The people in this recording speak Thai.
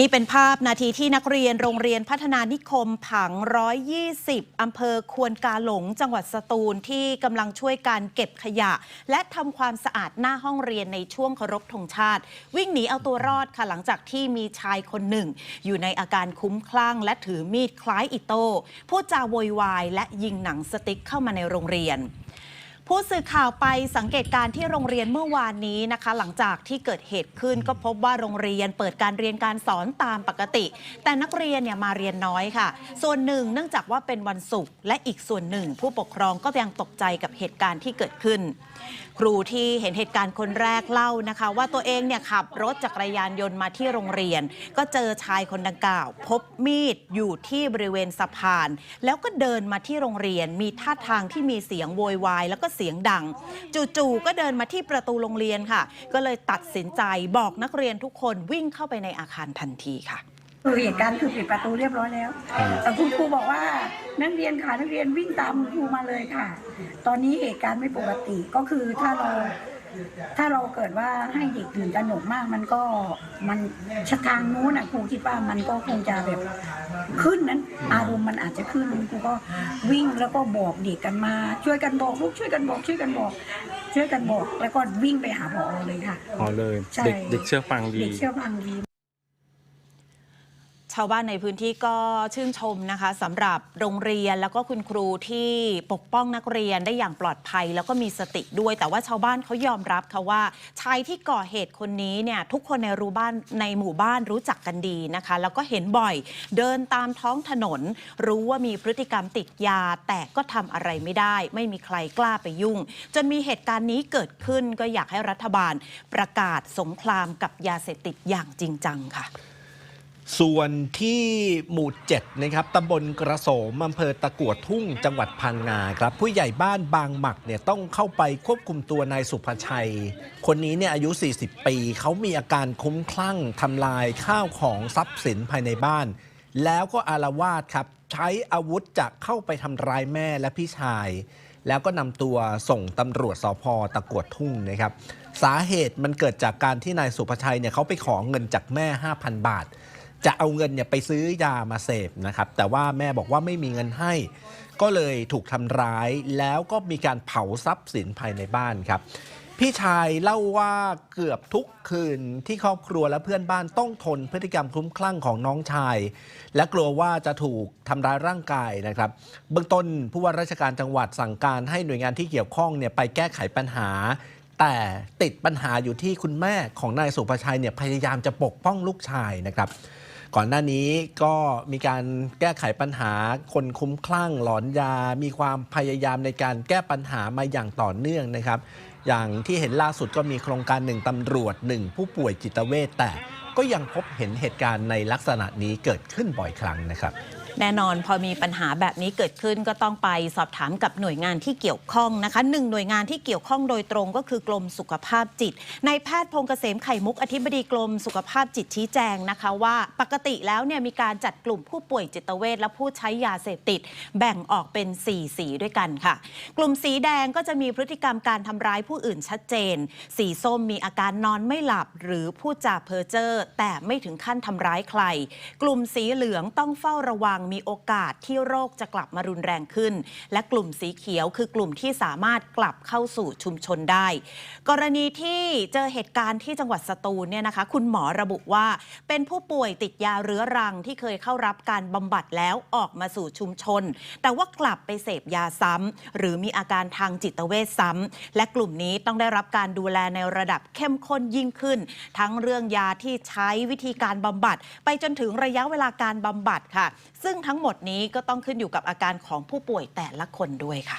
นี่เป็นภาพนาทีที่นักเรียนโรงเรียนพัฒนานิคมผัง 120 อำเภอควนกาหลง จังหวัดสตูลที่กำลังช่วยการเก็บขยะ และทำความสะอาดหน้าห้องเรียนในช่วงเคารพธงชาติ วิ่งหนีเอาตัวรอดค่ะหลังจากที่มีชายคนหนึ่ง อยู่ในอาการคุ้มคลั่ง และถือมีดคล้ายอิโต้พูดจาโวยวายและยิงหนังสติ๊กเข้ามาในโรงเรียน ผู้สื่อข่าวไปสังเกตการณ์ที่โรงเรียนเมื่อวานนี้นะคะ หลังจากที่เกิดเหตุขึ้นก็พบว่าโรงเรียนเปิดการเรียนการสอนตามปกติ แต่นักเรียนเนี่ยมาเรียนน้อยค่ะ ส่วนหนึ่งเนื่องจากว่าเป็นวันศุกร์และอีกส่วนหนึ่ง ผู้ปกครองก็ยังตกใจกับเหตุการณ์ที่เกิดขึ้น ครูที่เห็นเหตุการณ์คนแรกเล่านะคะ ว่าตัวเองเนี่ยขับรถจักรยานยนต์มาที่โรงเรียน ก็เจอชายคนดังกล่าว พบมีดอยู่ที่บริเวณสะพาน แล้วก็เดินมาที่โรงเรียนมีท่าทางที่มีเสียงโวยวายแล้วก็เสียงดัง จู่ๆก็เดินมาที่ประตูโรงเรียนค่ะ ก็เลยตัดสินใจบอกนักเรียนทุกคนวิ่งเข้าไปในอาคารทันทีค่ะคือเหตุการณ์คือปิดประตูเรียบร้อยแล้วแต่คุณครูบอกว่านักเรียนค่ะนักเรียนวิ่งตามคุณครูมาเลยค่ะ ตอนนี้เหตุการณ์ไม่ปกติก็คือถ้าเรา ถ้าเราเกิดว่าให้เด็กตื่นตระหนกมากมันก็มันชะทางนู้นนะครูคิดว่ามันก็คงจะแบบขึ้นนั้น อารมณ์มันอาจจะขึ้นครูก็วิ่งแล้วก็บอกเด็กกันมา ช่วยกันบอกลูกช่วยกันบอกช่วยกันบอก ช่วยกันบอก แล้วก็วิ่งไปหาพอเลยค่ะ อ๋อเลย ใช่ เด็กเด็กเชื่อฟังดี เด็กเชื่อฟังดี ชาวบ้านในพื้นที่ก็ชื่นชมนะคะสำหรับโรงเรียนแล้วก็คุณครูที่ปกป้องนักเรียนได้อย่างปลอดภัย แล้วก็มีสติด้วย แต่ว่าชาวบ้านเขายอมรับค่ะว่าชายที่ก่อเหตุคนนี้เนี่ยทุกคนในรู้บ้านในหมู่บ้านรู้จักกันดีนะคะ แล้วก็เห็นบ่อยเดินตามท้องถนน รู้ว่ามีพฤติกรรมติดยา แต่ก็ทำอะไรไม่ได้ ไม่มีใครกล้าไปยุ่ง จนมีเหตุการณ์นี้เกิดขึ้นก็อยากให้รัฐบาลประกาศสงครามกับยาเสพติดอย่างจริงจังค่ะ ส่วนที่หมู่7นะครับตำบลกระโสมอำเภอตะกัวทุ่งจังหวัดพังงาครับ ผู้ใหญ่บ้านบางหมักเนี่ยต้องเข้าไปควบคุมตัวนายสุภชัย คนนี้เนี่ยอายุ 40 ปี เขามีอาการคุ้มคลั่งทำลายข้าวของทรัพย์สินภายในบ้าน แล้วก็อารวาสครับใช้อาวุธจะเข้าไปทำร้ายแม่และพี่ชาย แล้วก็นำตัวส่งตำรวจสพตะกวดทุ่งนะครับ สาเหตุมันเกิดจากการที่นายสุภชัยเนี่ยเขาไปขอเงินจากแม่ 5,000 บาท จะเอาเงินเนี่ยไปซื้อยามาเสพนะครับ แต่ว่าแม่บอกว่าไม่มีเงินให้ ก็เลยถูกทำร้ายแล้วก็มีการเผาทรัพย์สินภายในบ้านครับ พี่ชายเล่าว่าเกือบทุกคืนที่ครอบครัวและเพื่อนบ้านต้องทนพฤติกรรมคลุ้มคลั่งของน้องชาย และกลัวว่าจะถูกทำร้ายร่างกายนะครับ เบื้องต้นผู้ว่าราชการจังหวัดสั่งการให้หน่วยงานที่เกี่ยวข้องเนี่ยไปแก้ไขปัญหาแต่ติดปัญหาอยู่ที่คุณแม่ของนายสุภชัยเนี่ยพยายามจะปกป้องลูกชายนะครับ ก่อนหน้านี้ก็มีการแก้ไขปัญหาคนคุ้มคลั่งหลอนยา มีความพยายามในการแก้ปัญหามาอย่างต่อเนื่องนะครับ อย่างที่เห็นล่าสุดก็มีโครงการหนึ่งตำรวจหนึ่งผู้ป่วยจิตเวชแต่ก็ยังพบเห็นเหตุการณ์ในลักษณะนี้เกิดขึ้นบ่อยครั้งนะครับ แน่นอนพอมีปัญหาแบบนี้เกิดขึ้นก็ต้องไปสอบถามกับหน่วยงานที่เกี่ยวข้องนะคะหนึ่งหน่วยงานที่เกี่ยวข้องโดยตรงก็คือกรมสุขภาพจิตนายแพทย์พงเกษมไข่มุกอธิบดีกรมสุขภาพจิตชี้แจงนะคะว่าปกติแล้วเนี่ยมีการจัดกลุ่มผู้ป่วยจิตเวชและผู้ใช้ยาเสพติด แบ่งออกเป็น 4 สีด้วยกันค่ะ กลุ่มสีแดงก็จะมีพฤติกรรมการทำร้ายผู้อื่นชัดเจน สีส้มมีอาการนอนไม่หลับ หรือพูดจาเพ้อเจ้อแต่ไม่ถึงขั้นทำร้ายใคร กลุ่มสีเหลืองต้องเฝ้าระวังมีโอกาสที่โรคจะกลับมารุนแรงขึ้น และกลุ่มสีเขียวคือกลุ่มที่สามารถกลับเข้าสู่ชุมชนได้ กรณีที่เจอเหตุการณ์ที่จังหวัดสตูลเนี่ยนะคะ คุณหมอระบุว่า เป็นผู้ป่วยติดยาเรื้อรังที่เคยเข้ารับการบำบัดแล้วออกมาสู่ชุมชน แต่ว่ากลับไปเสพยาซ้ำหรือมีอาการทางจิตเวชซ้ำและกลุ่มนี้ต้องได้รับการดูแลในระดับเข้มข้นยิ่งขึ้น ทั้งเรื่องยาที่ใช้วิธีการบำบัด ไปจนถึงระยะเวลาการบำบัดค่ะ ซึ่งซึ่งทั้งหมดนี้ก็ต้องขึ้นอยู่กับอาการของผู้ป่วยแต่ละคนด้วยค่ะ